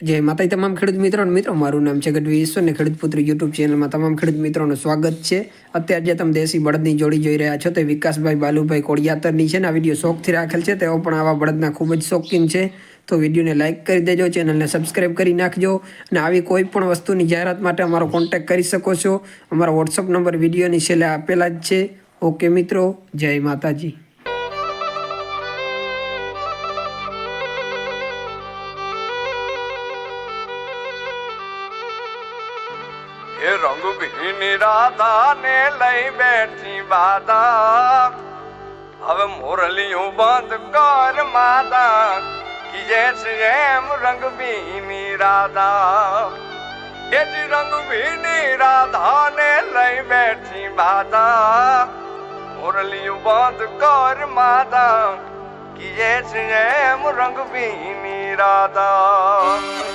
જય માતાજી, તમામ ખેડૂત મિત્રો મિત્રો, મારું નામ છે ગઢવી ઈશ્વર ને ખેડૂત પુત્ર યુટ્યુબ ચેનલમાં તમામ ખેડૂત મિત્રોનું સ્વાગત છે. અત્યારે જે તમે દેશી બળદની જોડી જોઈ રહ્યા છો તે વિકાસભાઈ બાલુભાઈ કોડિયાતરની છે ને આ વીડિયો શોખથી રાખેલ છે. તેઓ પણ આવા બળદના ખૂબ જ શોખીન છે. તો વિડીયોને લાઇક કરી દેજો, ચેનલને સબસ્ક્રાઇબ કરી નાખજો અને આવી કોઈ પણ વસ્તુની જાહેરાત માટે અમારો કોન્ટેક્ટ કરી શકો છો. અમારો વોટ્સઅપ નંબર વિડીયોની છેલ્લે આપેલા જ છે. ઓકે મિત્રો, જય માતાજી. એ રંગ ભીની રાધા ને લઈ બેઠી બાધા. હવે મોરલીઓ બંધ કર માતા કીજે છે એમ રંગ ભીની રાધા. એ જ રંગ ભીની રાધા ને લઈ બેઠી બાધા. મોરલીઓ બંધ કર માતા કીજે છે એમ રંગ ભીની રાધા.